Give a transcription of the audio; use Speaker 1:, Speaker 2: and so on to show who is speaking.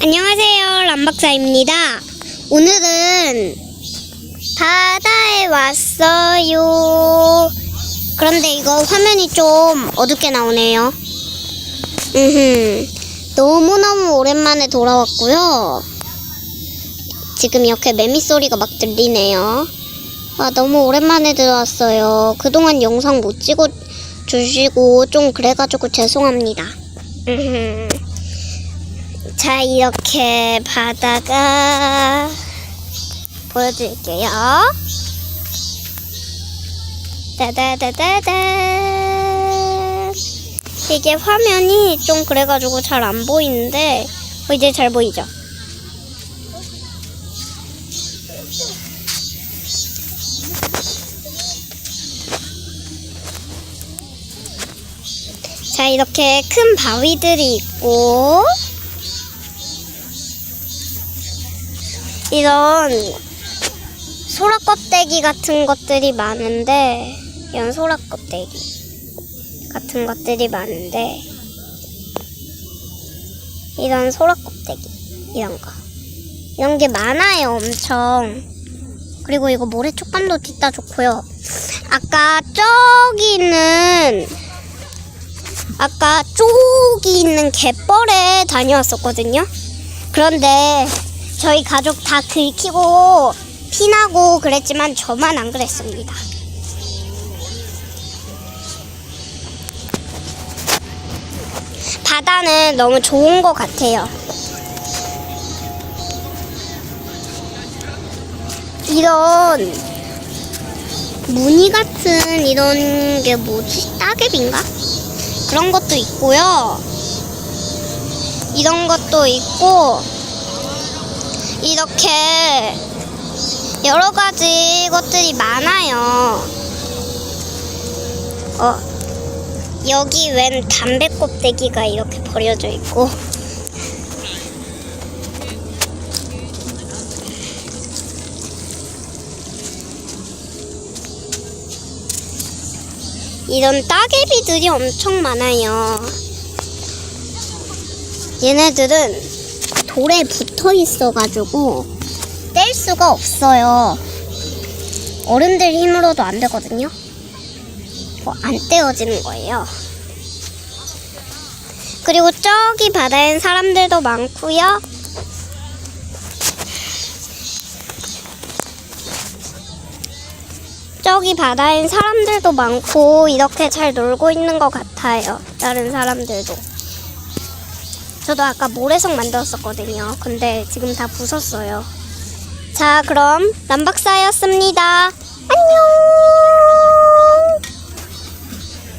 Speaker 1: 안녕하세요, 람박사입니다. 오늘은 바다에 왔어요. 그런데 이거 화면이 좀 어둡게 나오네요. 음, 너무너무 오랜만에 돌아왔고요. 지금 이렇게 매미 소리가 막 들리네요. 아, 너무 오랜만에 들어왔어요. 그동안 영상 못 찍어 주시고 좀 그래가지고 죄송합니다. 자, 이렇게 바다가 보여드릴게요. 따다다다다. 이게 화면이 좀 그래가지고 잘 안 보이는데, 어, 이제 잘 보이죠? 자, 이렇게 큰 바위들이 있고, 이런 소라 껍데기 같은 것들이 많은데, 이런 소라 껍데기 같은 것들이 많은데, 이런 소라 껍데기, 이런 거. 이런 게 많아요, 엄청. 그리고 이거 모래 촉감도 뒷다 좋고요. 아까 저기는 아까 쪽이 있는 갯벌에 다녀왔었거든요. 그런데 저희 가족 다 긁히고 피나고 그랬지만 저만 안 그랬습니다. 바다는 너무 좋은 것 같아요. 이런 무늬 같은 이런 게 뭐지? 따개비인가? 그런 것도 있고요. 이런 것도 있고, 이렇게 여러 가지 것들이 많아요. 어, 여기 웬 담배 껍데기가 이렇게 버려져 있고, 이런 따개비들이 엄청 많아요. 얘네들은 돌에 붙어 있어가지고 뗄 수가 없어요. 어른들 힘으로도 안 되거든요. 뭐 안 떼어지는 거예요. 그리고 저기 바다엔 사람들도 많고요. 저기 바다엔 사람들도 많고 이렇게 잘 놀고 있는 것 같아요. 다른 사람들도. 저도 아까 모래성 만들었었거든요. 근데 지금 다 부쉈어요. 자, 그럼 남박사였습니다. 안녕!